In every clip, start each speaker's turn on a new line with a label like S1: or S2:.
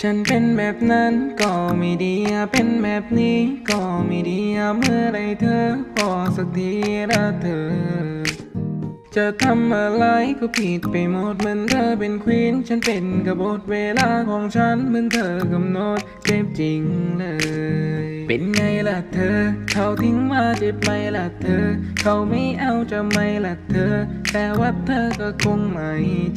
S1: ฉันเป็นแบบนั้นก็ไม่ดีอะเป็นแบบนี้ก็ไม่ดีอะเมื่อไรเธอพอสักทีละเธอ จะทำอะไรก็ผิดไปหมดเหมือนเธอเป็นควีนฉันเป็นกบฏเวลาของฉันเหมือนเธอกำหนดเจ็บจริงเลย เป็นไงล่ะเธอ เขาทิ้งมาเจ็บไหมล่ะเธอ เขาไม่เอาจะไหมล่ะเธอ แต่ว่าเธอก็คงไม่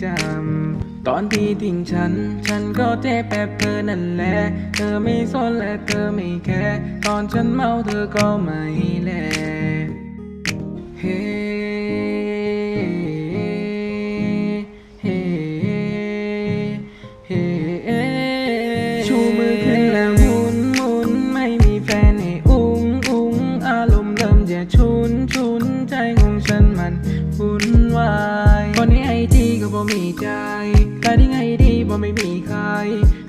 S1: จำ ตอนที่ทิ้งฉัน ฉันก็เจ็บแบบเธอนั่นแหละ เธอไม่สนและเธอไม่แคร์ ตอนฉันเมาเธอก็ไม่แล เฮ้ ใจแต่ที่ไงดีบ่ไม่มีใคร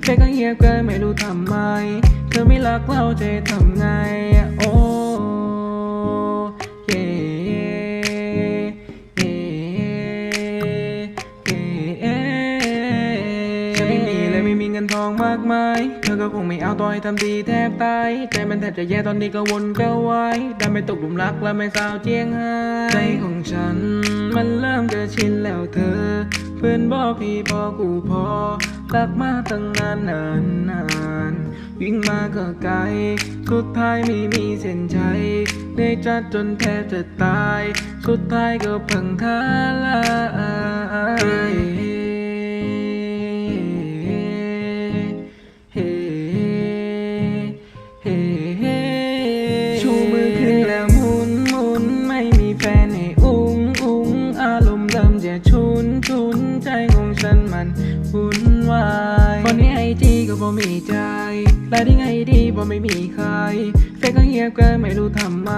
S1: แค่ก็เงียบเกินไม่รู้ทำไม เธอไม่รักเราจะทำไง โอ้เย่เย่เย่ฉันไม่มีและไม่มีเงินทองมากมาย เธอก็คงไม่เอาต่อยทำดีแทบตาย ใจมันแทบจะแย่ตอนนี้ก็วนก็วายได้ไม่ตกหลุมรักและไม่สาวเจียงไฮ้ใจของฉัน มันเริ่มจะชินแล้วเธอ เพื่อนบอกพี่พอกูพอรักมาตั้งนานนานนานวิ่งมาก็ไกล สุดท้ายไม่มีเส้นชัยในจัดจนแทบจะตาย สุดท้ายก็พังทลาย ก็บ่มีใจและที่ไงดีบ่ไม่มีใครเฟซก็เงียบเกินไม่รู้ทำไม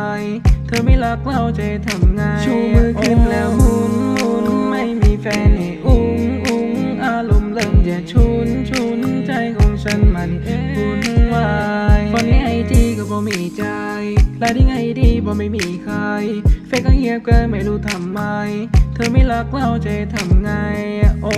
S1: เธอไม่รักเราจะทำไง ชูมือขึ้นแล้วหมุนหมุนไม่มีแฟนให้อุ้งอุ้งอารมณ์เริ่มจะชุนชุนใจของฉันมันวุ่นวายวันนี้ไอจีก็บ่มีใจและที่ไงดีบ่ไม่มีใครเฟซก็เงียบเกินไม่รู้ทำไม เธอไม่รักเราจะทำไง โอ้